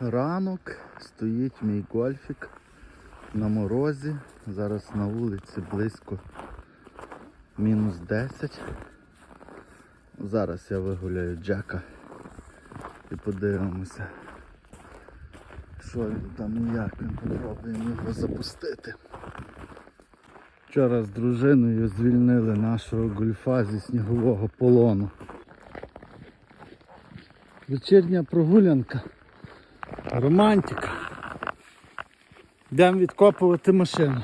Ранок стоїть мій гольфік на морозі. Зараз на вулиці близько мінус 10. Зараз я вигуляю Джека і подивимося, що він там і як він попробуємо його запустити. Вчора з дружиною звільнили нашого гольфа зі снігового полону. Вечірня прогулянка. Романтика. Йдемо відкопувати машину.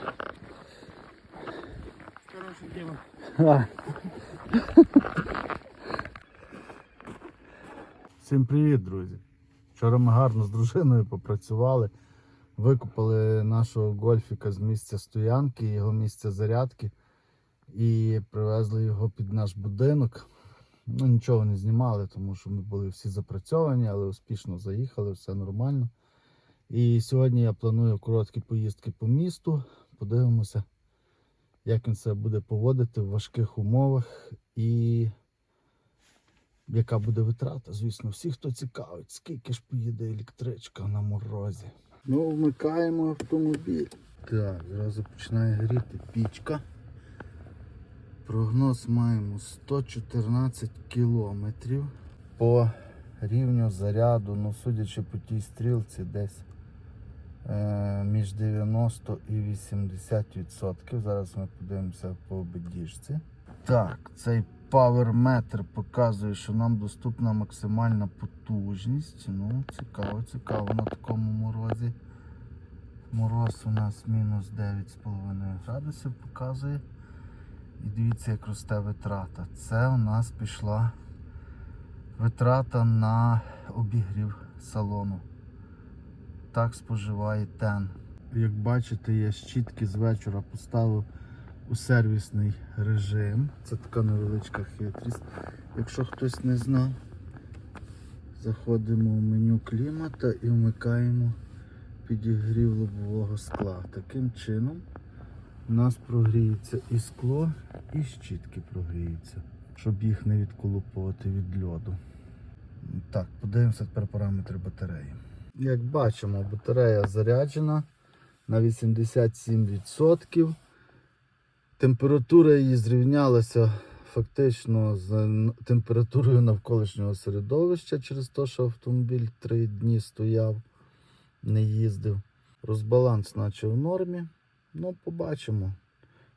Хороше діло. Всім привіт, друзі. Вчора ми гарно з дружиною попрацювали. Викупили нашого гольфіка з місця стоянки, його місця зарядки і привезли його під наш будинок. Ну, нічого не знімали, тому що ми були всі запрацьовані, але успішно заїхали, все нормально. І сьогодні я планую короткі поїздки по місту. Подивимося, як він себе буде поводити в важких умовах і яка буде витрата. Звісно, всі, хто цікавить, скільки ж поїде електричка на морозі. Ну, вмикаємо автомобіль. Так, зразу починає горіти пічка. Прогноз маємо 114 кілометрів. По рівню заряду, ну судячи по тій стрілці, десь е, між 90 і 80%. Зараз ми подивимося по обидіжці. Так, цей паверметр показує, що нам доступна максимальна потужність. Ну, цікаво, цікаво на такому морозі. Мороз у нас мінус 9,5 градусів показує. І дивіться, як росте витрата. Це у нас пішла витрата на обігрів салону. Так споживає тен. Як бачите, я щітки з вечора поставив у сервісний режим. Це така невеличка хитрість. Якщо хтось не знав, заходимо в меню клімата і вмикаємо підігрів лобового скла. Таким чином у нас прогріється і скло, і щітки прогріються, щоб їх не відколупувати від льоду. Так, подивимося тепер параметри батареї. Як бачимо, батарея заряджена на 87%. Температура її зрівнялася фактично з температурою навколишнього середовища через те, що автомобіль 3 дні стояв, не їздив. Розбаланс наче в нормі. Ну, побачимо,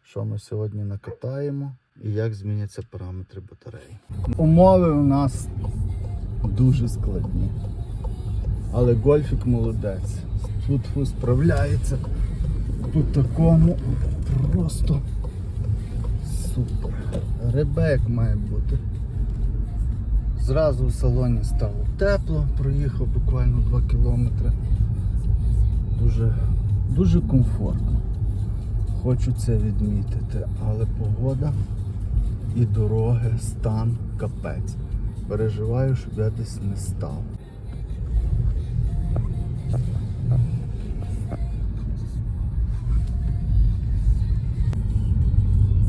що ми сьогодні накатаємо і як зміняться параметри батареї. Умови у нас дуже складні. Але гольфік молодець. Тут справляється по такому просто супер. Ребек має бути. Зразу в салоні стало тепло, проїхав буквально 2 кілометри. Дуже, дуже комфортно. Хочу це відмітити, але погода і дороги, стан, капець. Переживаю, щоб я десь не став.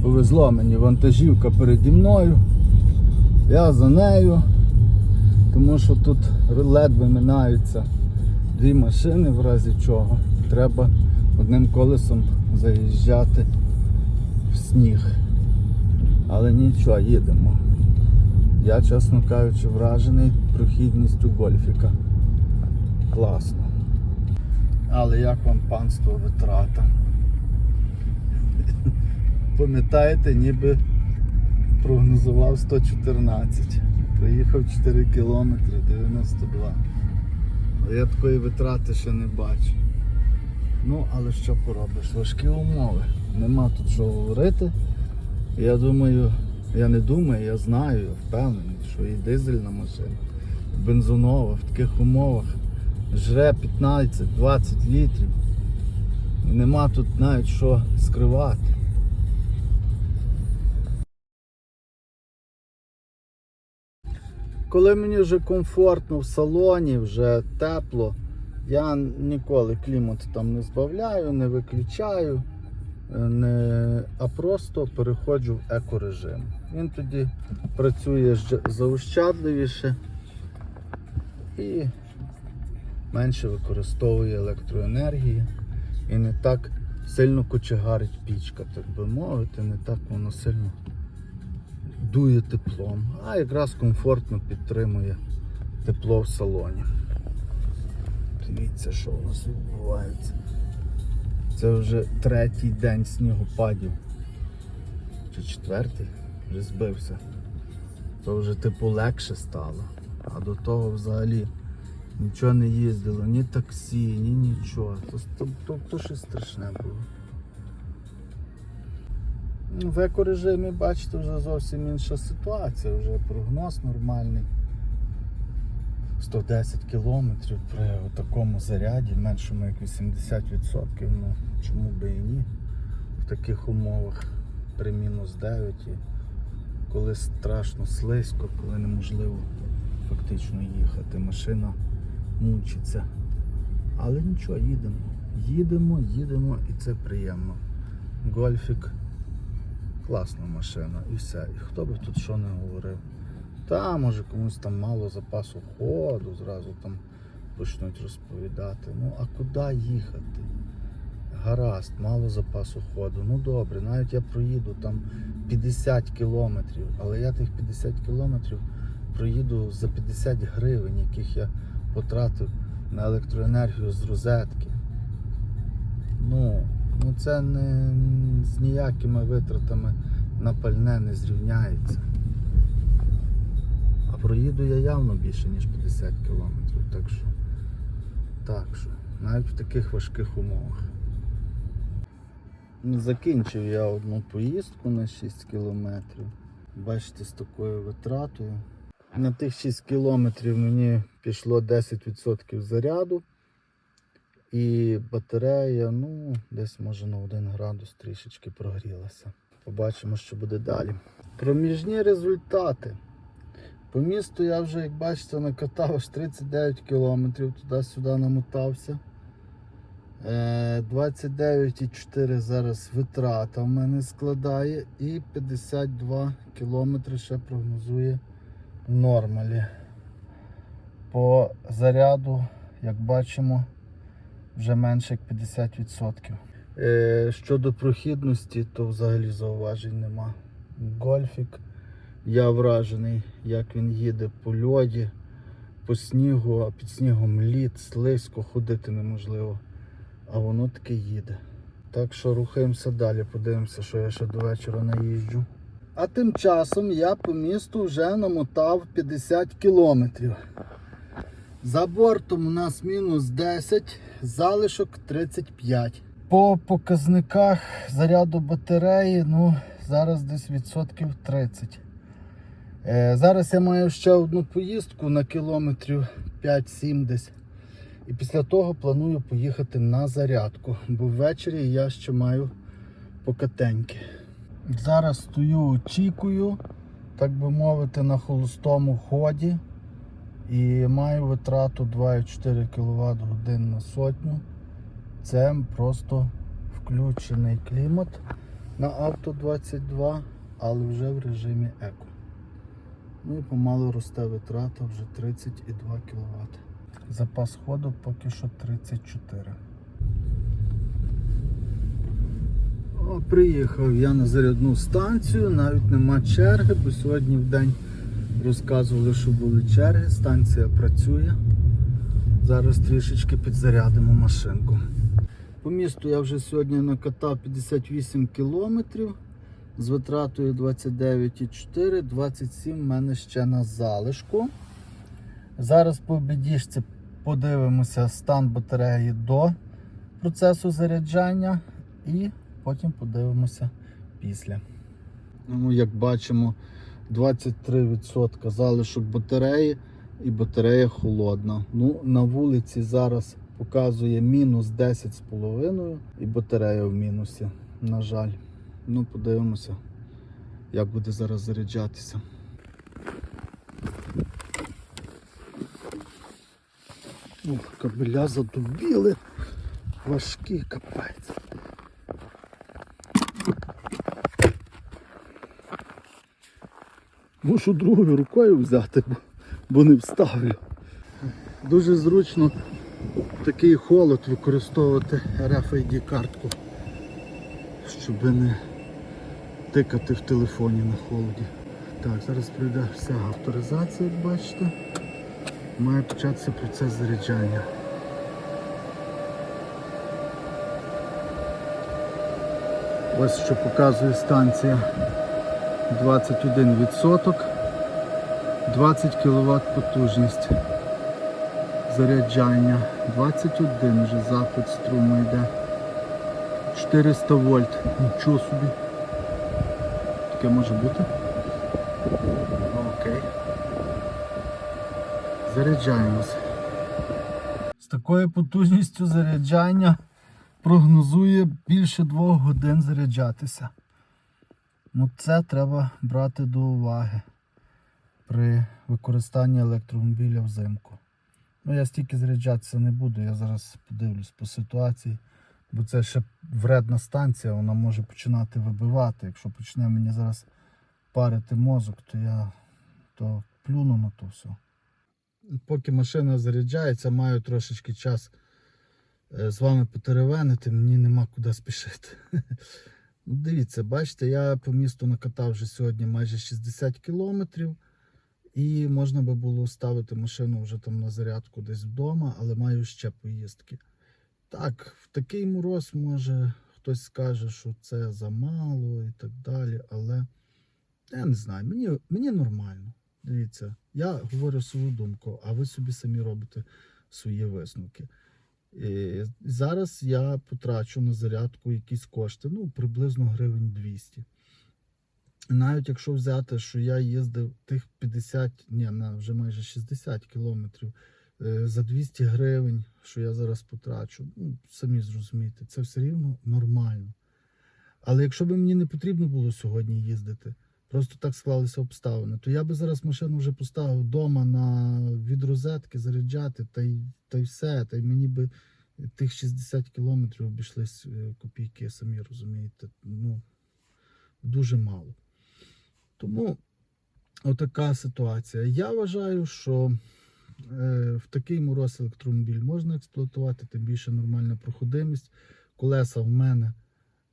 Повезло мені вантажівка переді мною. Я за нею, тому що тут ледве минаються дві машини, в разі чого. Треба одним колесом заїжджати в сніг. Але нічого, їдемо. Я, чесно кажучи, вражений прохідністю гольфіка. Класно. Але як вам панство витрата? Пам'ятаєте, ніби прогнозував 114. Проїхав 4 кілометри 92. Але я такої витрати ще не бачу. Ну, але що поробиш? Важкі умови. Нема тут що говорити. Я думаю, я не думаю, я знаю, я впевнений, що і дизельна машина, бензонова в таких умовах жре 15-20 літрів. І нема тут навіть що скривати. Коли мені вже комфортно в салоні, вже тепло, я ніколи клімат там не збавляю, не виключаю, е, не, а просто переходжу в екорежим. Він тоді працює заощадливіше і менше використовує електроенергії і не так сильно кочегарить пічка, так би мовити, не так воно сильно дує теплом, а якраз комфортно підтримує тепло в салоні. Дивіться, що у нас відбувається. Це вже третій день снігопадів. Чи четвертий, вже збився. То вже типу легше стало. А до того взагалі нічого не їздило, ні таксі, ні нічого. То, то, то, то щось страшне було. Ну, В екорежимі, бачите, вже зовсім інша ситуація, вже прогноз нормальний. 110 кілометрів при такому заряді, меншому як 80%, ну чому би і ні. В таких умовах при мінус 9 і коли страшно слизько, коли неможливо фактично їхати. Машина мучиться. Але нічого, їдемо. Їдемо, їдемо і це приємно. Гольфік класна машина і все. І хто би тут що не говорив. Та, може комусь там мало запасу ходу, зразу там почнуть розповідати. Ну а куди їхати? Гаразд, мало запасу ходу. Ну добре, навіть я проїду там 50 кілометрів, але я тих 50 кілометрів проїду за 50 гривень, яких я потратив на електроенергію з розетки. Ну, ну це не з ніякими витратами на пальне не зрівняється. Проїду я явно більше, ніж 50 кілометрів. Так що, так що, навіть в таких важких умовах. Ну, Закінчив я одну поїздку на 6 кілометрів. Бачите, з такою витратою. На тих 6 кілометрів мені пішло 10% заряду. І батарея, ну, десь може на 1 градус трішечки прогрілася. Побачимо, що буде далі. Проміжні результати. По місту я вже, як бачите, накатав аж 39 кілометрів, туди-сюди намотався. Е, 29,4 зараз витрата в мене складає і 52 кілометри ще прогнозує нормалі. По заряду, як бачимо, вже менше як 50%. Е, щодо прохідності, то взагалі зауважень нема. Гольфік. Я вражений, як він їде по льоді, по снігу, а під снігом лід, слизько, ходити неможливо. А воно таки їде. Так що рухаємося далі, подивимося, що я ще до вечора наїжджу. А тим часом я по місту вже намотав 50 кілометрів. За бортом у нас мінус 10, залишок 35. По показниках заряду батареї, ну, зараз десь відсотків 30. Е, зараз я маю ще одну поїздку на кілометрів 5-7 десь. І після того планую поїхати на зарядку, бо ввечері я ще маю покатеньки. Зараз стою, очікую, так би мовити, на холостому ході. І маю витрату 2,4 кВт годин на сотню. Це просто включений клімат на авто 22, але вже в режимі еко. Ну і помалу росте витрата вже 30,2 кВт. Запас ходу поки що 34. О, приїхав я на зарядну станцію, навіть нема черги, бо сьогодні в день розказували, що були черги, станція працює. Зараз трішечки підзарядимо машинку. По місту я вже сьогодні накатав 58 кілометрів з витратою 29,4, 27 в мене ще на залишку. Зараз по обідішці подивимося стан батареї до процесу заряджання і потім подивимося після. Ну, як бачимо, 23% залишок батареї і батарея холодна. Ну, На вулиці зараз показує мінус 10,5 і батарея в мінусі, на жаль. Ну, подивимося, як буде зараз заряджатися. Ох, кабеля задубіли. Важкі капець. Мушу другою рукою взяти, бо, бо не вставлю. Дуже зручно такий холод використовувати RFID картку, щоб не тикати в телефоні на холоді. Так, зараз прийде вся авторизація, як бачите. Має початися процес заряджання. Ось що показує станція 21%, 20 кВт потужність заряджання, 21 вже запит струму йде. 400 вольт, нічого собі. Таке може бути. Окей. Заряджаємося. З такою потужністю заряджання прогнозує більше двох годин заряджатися. Ну це треба брати до уваги при використанні електромобіля взимку. Ну я стільки заряджатися не буду, я зараз подивлюсь по ситуації, бо це ще вредна станція, вона може починати вибивати. Якщо почне мені зараз парити мозок, то я то плюну на то все. Поки машина заряджається, маю трошечки час е, з вами потеревенити, мені нема куди спішити. Ну, Дивіться, бачите, я по місту накатав вже сьогодні майже 60 кілометрів. І можна би було ставити машину вже там на зарядку десь вдома, але маю ще поїздки. Так, в такий мороз може хтось скаже, що це замало і так далі, але я не знаю, мені, мені нормально. Дивіться, я говорю свою думку, а ви собі самі робите свої висновки. І зараз я потрачу на зарядку якісь кошти, ну, приблизно гривень 200. Навіть якщо взяти, що я їздив тих 50, ні, на вже майже 60 кілометрів за 200 гривень, що я зараз потрачу, ну, самі зрозумієте, це все рівно нормально. Але якщо б мені не потрібно було сьогодні їздити, просто так склалися обставини, то я би зараз машину вже поставив вдома на від розетки заряджати, та й, та й все. Та й мені би тих 60 кілометрів обійшлись е, копійки, самі розумієте. Ну, дуже мало. Тому отака ситуація. Я вважаю, що е, в такий мороз електромобіль можна експлуатувати, тим більше нормальна проходимість. Колеса в мене,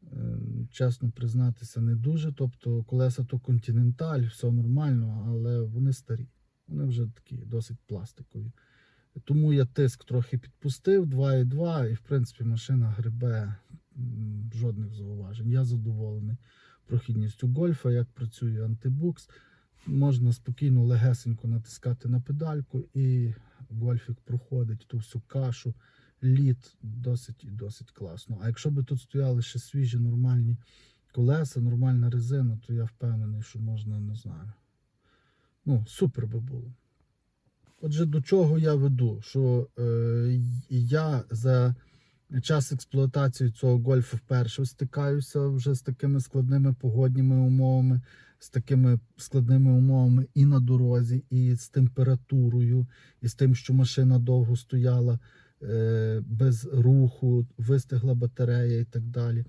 е, чесно признатися, не дуже. Тобто колеса то континенталь, все нормально, але вони старі. Вони вже такі досить пластикові. Тому я тиск трохи підпустив 2,2 і в принципі машина грибе жодних зауважень. Я задоволений прохідністю гольфа, як працює антибукс. Можна спокійно легесенько натискати на педальку, і гольфік проходить ту всю кашу. Лід досить і досить класно. А якщо б тут стояли ще свіжі нормальні колеса, нормальна резина, то я впевнений, що можна, не знаю. Ну, супер би було. Отже, до чого я веду? Що е, я за час експлуатації цього гольфа вперше стикаюся вже з такими складними погодніми умовами, з такими складними умовами і на дорозі, і з температурою, і з тим, що машина довго стояла е, без руху, вистигла батарея і так далі.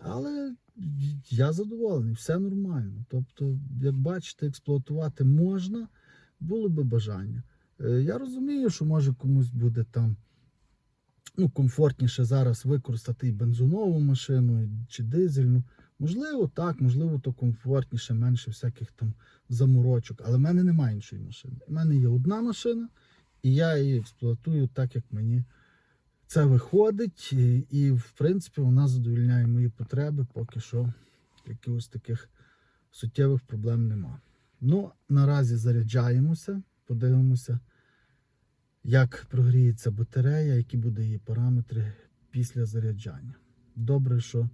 Але я задоволений, все нормально. Тобто, як бачите, експлуатувати можна, було би бажання. Е, Я розумію, що може комусь буде там ну, комфортніше зараз використати і бензинову машину, чи дизельну. Можливо, так, можливо, то комфортніше, менше всяких там заморочок. Але в мене немає іншої машини. У мене є одна машина, і я її експлуатую так, як мені це виходить. І, і в принципі, вона задовільняє мої потреби, поки що якихось таких суттєвих проблем нема. Ну, наразі заряджаємося, подивимося, як прогріється батарея, які будуть її параметри після заряджання. Добре, що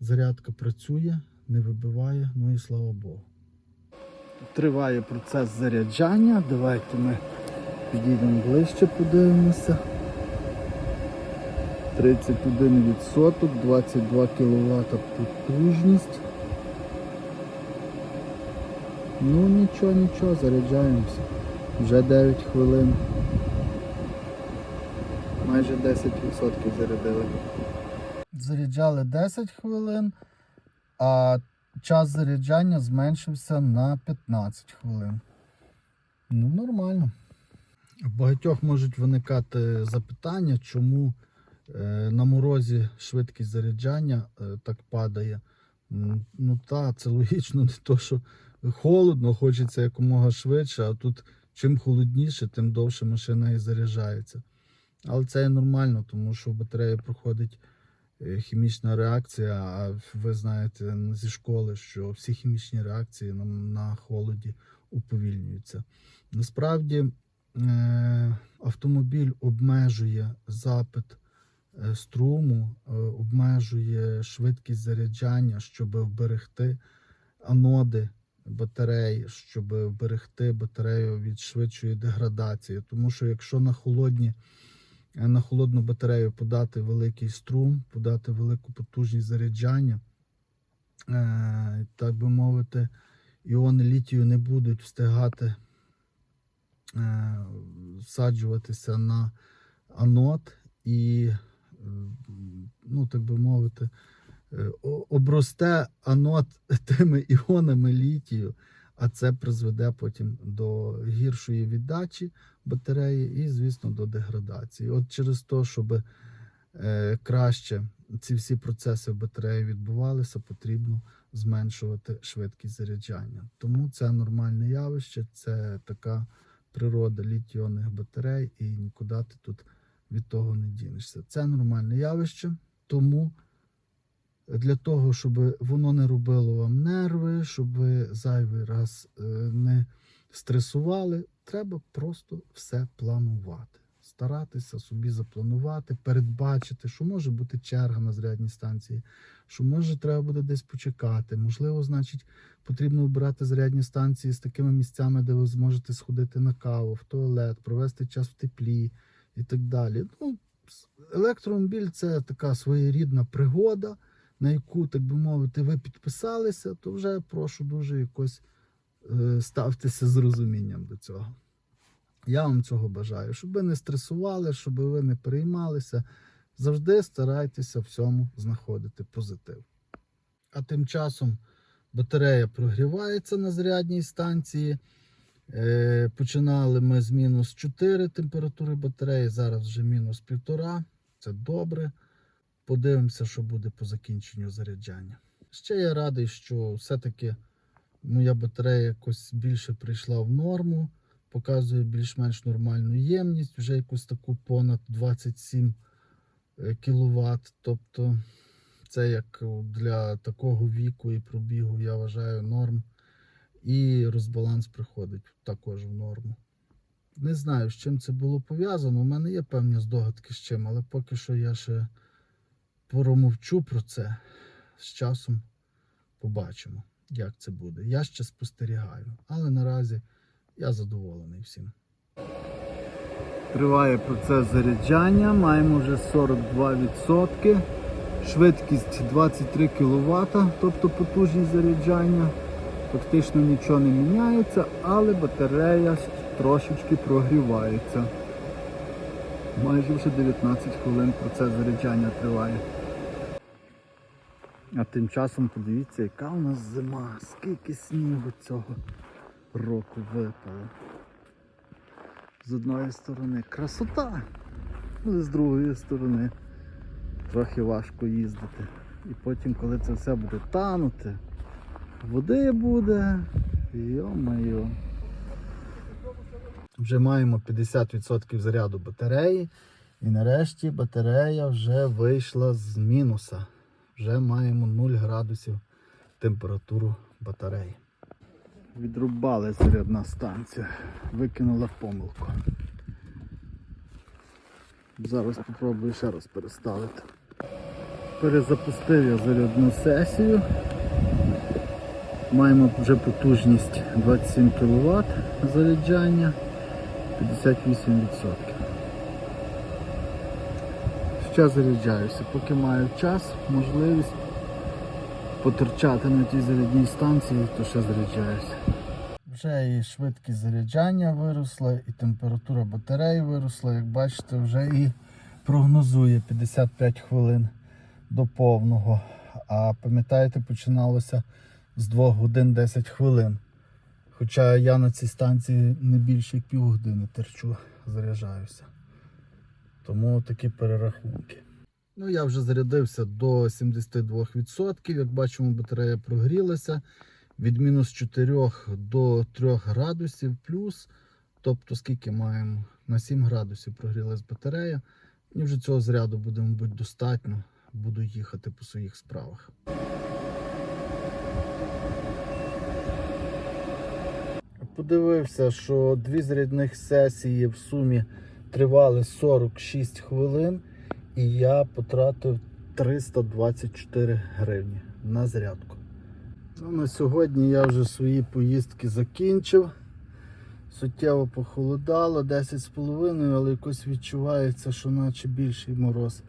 зарядка працює, не вибиває, ну і слава Богу. Триває процес заряджання. Давайте ми підійдемо ближче, подивимося. 31%, 22 кВт потужність. Ну нічого, нічого, заряджаємося. Вже 9 хвилин. Майже 10% зарядили. Заряджали 10 хвилин, а час заряджання зменшився на 15 хвилин. Ну, нормально. В багатьох можуть виникати запитання, чому е, на морозі швидкість заряджання е, так падає. Ну та, це логічно, не то, що холодно, хочеться якомога швидше, а тут чим холодніше, тим довше машина і заряджається. Але це і нормально, тому що в батареї проходить хімічна реакція, а ви знаєте зі школи, що всі хімічні реакції на, холоді уповільнюються. Насправді е, автомобіль обмежує запит е, струму, е, обмежує швидкість заряджання, щоб вберегти аноди батареї, щоб вберегти батарею від швидшої деградації. Тому що якщо на холодні е, на холодну батарею подати великий струм, подати велику потужність заряджання, е, так би мовити, іони літію не будуть встигати е, всаджуватися на анод і, ну, так би мовити, е, обросте анод тими іонами літію, а це призведе потім до гіршої віддачі батареї і, звісно, до деградації. От через те, щоб е, краще ці всі процеси в батареї відбувалися, потрібно зменшувати швидкість заряджання. Тому це нормальне явище, це така природа літіонних батарей, і нікуди ти тут від того не дінешся. Це нормальне явище, тому для того, щоб воно не робило вам нерви, щоб ви зайвий раз е, не стресували, треба просто все планувати. Старатися собі запланувати, передбачити, що може бути черга на зарядній станції, що може треба буде десь почекати. Можливо, значить, потрібно обирати зарядні станції з такими місцями, де ви зможете сходити на каву, в туалет, провести час в теплі і так далі. Ну, електромобіль це така своєрідна пригода, на яку, так би мовити, ви підписалися, то вже прошу дуже якось е, ставтеся з розумінням до цього. Я вам цього бажаю, щоб ви не стресували, щоб ви не переймалися. Завжди старайтеся всьому знаходити позитив. А тим часом батарея прогрівається на зарядній станції. Е, починали ми з мінус 4 температури батареї, зараз вже мінус 1,5. Це добре. Подивимося, що буде по закінченню заряджання. Ще я радий, що все-таки моя батарея якось більше прийшла в норму, показує більш-менш нормальну ємність, вже якусь таку понад 27 кВт. Тобто це як для такого віку і пробігу, я вважаю, норм. І розбаланс приходить також в норму. Не знаю, з чим це було пов'язано. У мене є певні здогадки з чим, але поки що я ще промовчу про це. З часом побачимо, як це буде. Я ще спостерігаю, але наразі я задоволений всім. Триває процес заряджання, маємо вже 42%, швидкість 23 кВт, тобто потужність заряджання. Фактично нічого не міняється, але батарея трошечки прогрівається. Майже вже 19 хвилин процес заряджання триває. А тим часом подивіться, яка у нас зима, скільки снігу цього року випало. З одної сторони красота, але з другої сторони трохи важко їздити. І потім, коли це все буде танути, води буде, йо-моє. Вже маємо 50% заряду батареї. І нарешті батарея вже вийшла з мінуса. Вже маємо 0 градусів температуру батареї. Відрубали зарядна станція, викинула помилку. Зараз спробую ще раз переставити. Перезапустив я зарядну сесію. Маємо вже потужність 27 кВт заряджання, 58%. Ще заряджаюся, поки маю час, можливість потерчати на тій зарядній станції, то ще заряджаюся. Вже і швидкість заряджання виросла, і температура батареї виросла. Як бачите, вже і прогнозує 55 хвилин до повного. А пам'ятаєте, починалося з 2 годин 10 хвилин. Хоча я на цій станції не більше як півгодини терчу. заряджаюся. Тому такі перерахунки. Ну, я вже зарядився до 72%. Як бачимо, батарея прогрілася від мінус 4 до 3 градусів плюс. Тобто, скільки маємо? На 7 градусів прогрілась батарея. І вже цього заряду буде, мабуть, достатньо. Буду їхати по своїх справах. Подивився, що дві зарядних сесії в сумі тривали 46 хвилин, і я потратив 324 гривні на зарядку. Ну, на сьогодні я вже свої поїздки закінчив. Суттєво похолодало, 10,5, але якось відчувається, що наче більший мороз.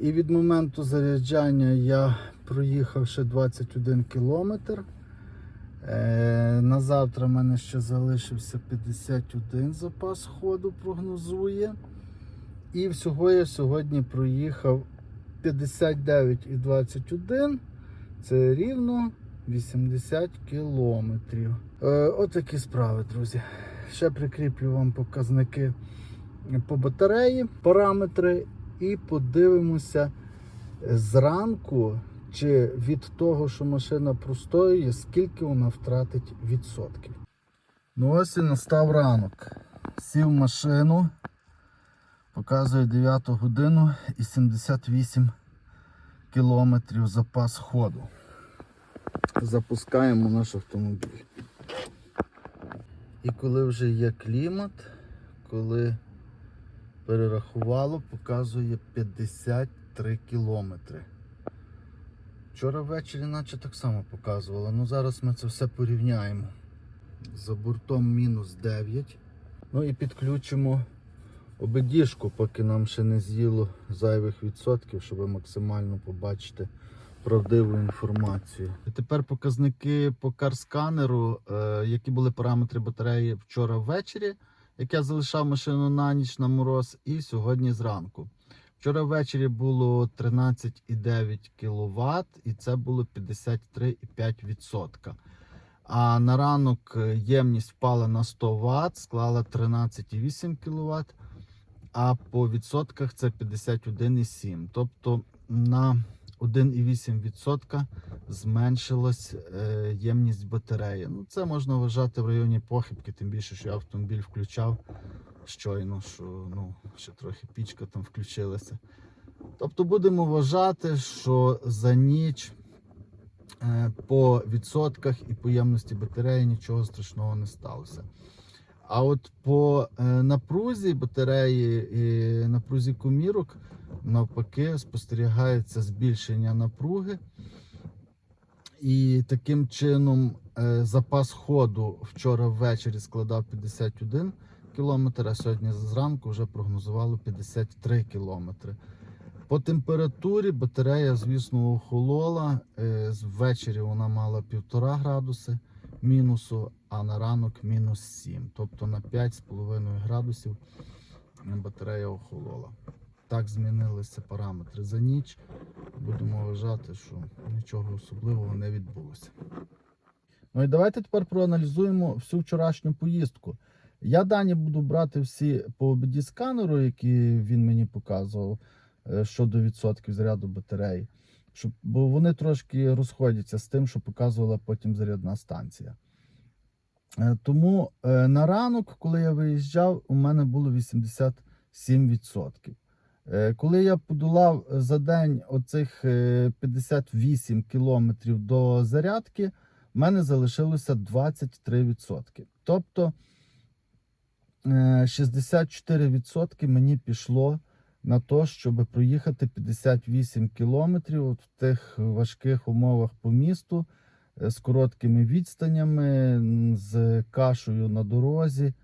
І від моменту заряджання я проїхав ще 21 кілометр. Е, на завтра в мене ще залишився 51 запас ходу, прогнозує. І всього я сьогодні проїхав 59,21. Це рівно 80 кілометрів. Е, отакі справи, друзі. Ще прикріплю вам показники по батареї, параметри, і подивимося зранку, чи від того, що машина простоює, скільки вона втратить відсотків. Ну ось і настав ранок. Сів машину, показує 9 годину і 78 кілометрів запас ходу. Запускаємо наш автомобіль. І коли вже є клімат, коли перерахувало, показує 53 кілометри. Вчора ввечері наче так само показувало, ну зараз ми це все порівняємо. За бортом мінус 9. Ну і підключимо обидіжку, поки нам ще не з'їло зайвих відсотків, щоб максимально побачити правдиву інформацію. І тепер показники по карсканеру, е, які були параметри батареї вчора ввечері, як я залишав машину на ніч на мороз, і сьогодні зранку. Вчора ввечері було 13,9 кВт, і це було 53,5%. А на ранок е, ємність впала на 100 Вт, склала 13,8 кВт, а по відсотках це 51,7. Тобто на 1,8% зменшилась е, ємність батареї. Ну, це можна вважати в районі похибки, тим більше, що я автомобіль включав щойно, що ну, ще трохи пічка там включилася. Тобто будемо вважати, що за ніч е, по відсотках і по ємності батареї нічого страшного не сталося. А от по е, напрузі батареї і напрузі комірок навпаки спостерігається збільшення напруги. І таким чином е, запас ходу вчора ввечері складав 51 км, а сьогодні зранку вже прогнозувало 53 км. По температурі батарея, звісно, охолола. Е, Ввечері вона мала 1,5 градуси мінусу, а на ранок мінус 7. Тобто на 5,5 градусів батарея охолола. Так змінилися параметри за ніч. Будемо вважати, що нічого особливого не відбулося. Ну і давайте тепер проаналізуємо всю вчорашню поїздку. Я дані буду брати всі по обіді сканеру, які він мені показував е, щодо відсотків заряду батареї. Щоб, бо вони трошки розходяться з тим, що показувала потім зарядна станція. Е, Тому е, на ранок, коли я виїжджав, у мене було 87%. Е, Коли я подолав за день оцих е, 58 кілометрів до зарядки, в мене залишилося 23%. Тобто 64% мені пішло на те, щоб проїхати 58 кілометрів в тих важких умовах по місту е, з короткими відстанями, з кашею на дорозі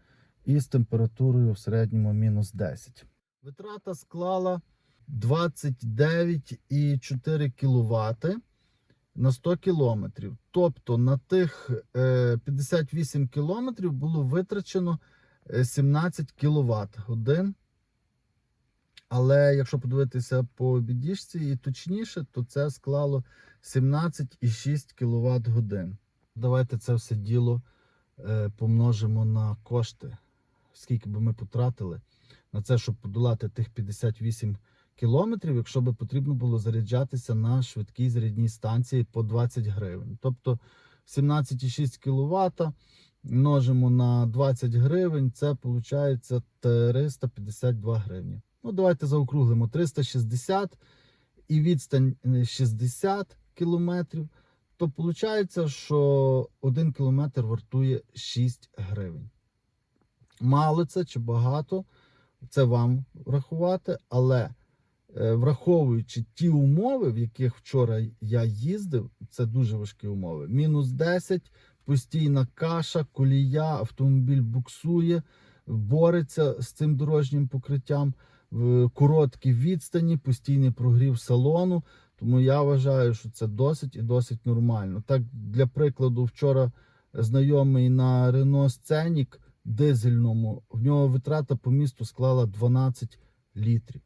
і з температурою в середньому мінус 10. Витрата склала 29,4 кВт на 100 кілометрів. Тобто на тих е, 58 кілометрів було витрачено е, 17 кВт годин. Але якщо подивитися по бідішці і точніше, то це склало 17,6 кВт годин. Давайте це все діло е, помножимо на кошти. скільки би ми потратили на це, щоб подолати тих 58 кілометрів, якщо би потрібно було заряджатися на швидкій зарядній станції по 20 гривень. Тобто 17,6 кВт множимо на 20 гривень, це виходить 352 гривні. Ну, давайте заокруглимо 360 і відстань е, 60 кілометрів. То виходить, що 1 кілометр вартує 6 гривень. Мало це чи багато, це вам врахувати, але е, враховуючи ті умови, в яких вчора я їздив, це дуже важкі умови. Мінус 10, постійна каша, колія, автомобіль буксує, бореться з цим дорожнім покриттям, короткі відстані, постійний прогрів салону. Тому я вважаю, що це досить і досить нормально. Так, для прикладу, вчора знайомий на Renault Scenic дизельному, в нього витрата по місту склала 12 літрів.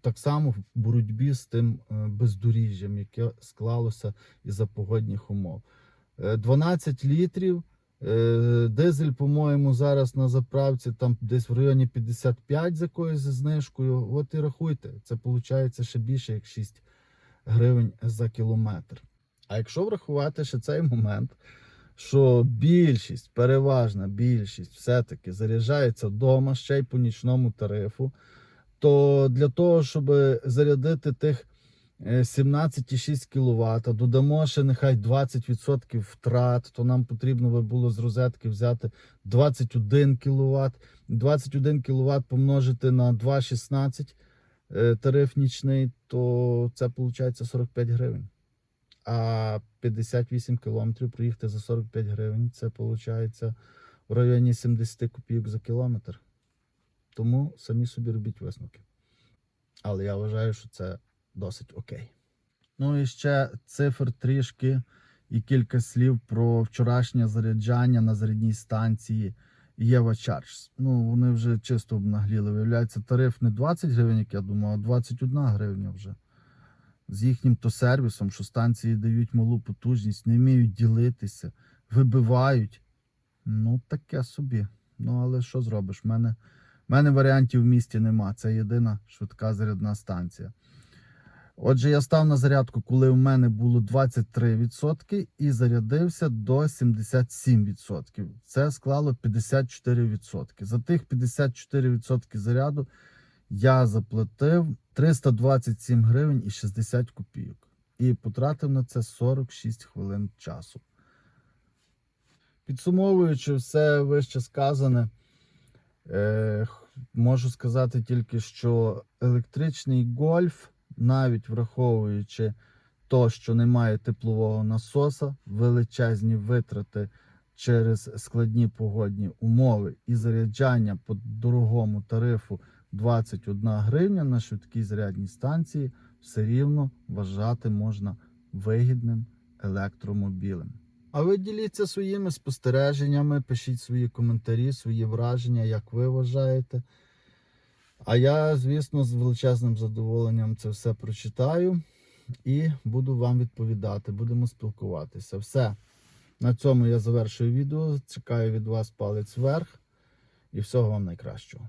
Так само в боротьбі з тим е, бездоріжжям, яке склалося із-за погодних умов. Е, 12 літрів. Е, Дизель, по-моєму, зараз на заправці там десь в районі 55 з якоюсь знижкою. От і рахуйте, це виходить ще більше як 6 гривень за кілометр. А якщо врахувати ще цей момент, що більшість, переважна більшість все-таки заряджається вдома ще й по нічному тарифу, то для того, щоб зарядити тих е, 17,6 кВт, додамо ще нехай 20% втрат, то нам потрібно би було з розетки взяти 21 кВт. 21 кВт помножити на 2,16 е, тариф нічний, то це виходить 45 гривень. А 58 кілометрів проїхати за 45 гривень, це виходить в районі 70 копійок за кілометр. Тому самі собі робіть висновки. Але я вважаю, що це досить окей. Ну і ще цифр трішки і кілька слів про вчорашнє заряджання на зарядній станції Єва Charge. Ну, вони вже чисто обнагліли. Виявляється, тариф не 20 гривень, як я думав, а 21 гривня вже. З їхнім то сервісом, що станції дають малу потужність, не вміють ділитися, вибивають. Ну, таке собі. Ну, але що зробиш? У мене, мене варіантів в місті нема. Це єдина швидка зарядна станція. Отже, я став на зарядку, коли у мене було 23% і зарядився до 77%. Це склало 54%. За тих 54% заряду я заплатив 327 гривень і 60 копійок. І потратив на це 46 хвилин часу. Підсумовуючи все вище сказане, е, можу сказати тільки, що електричний гольф, навіть враховуючи то, що немає теплового насоса, величезні витрати через складні погодні умови і заряджання по дорогому тарифу 21 гривня на швидкій зарядній станції, все рівно вважати можна вигідним електромобілем. А ви діліться своїми спостереженнями, пишіть свої коментарі, свої враження, як ви вважаєте. А я, звісно, з величезним задоволенням це все прочитаю і буду вам відповідати. Будемо спілкуватися. Все. На цьому я завершую відео. Чекаю від вас палець вверх і всього вам найкращого.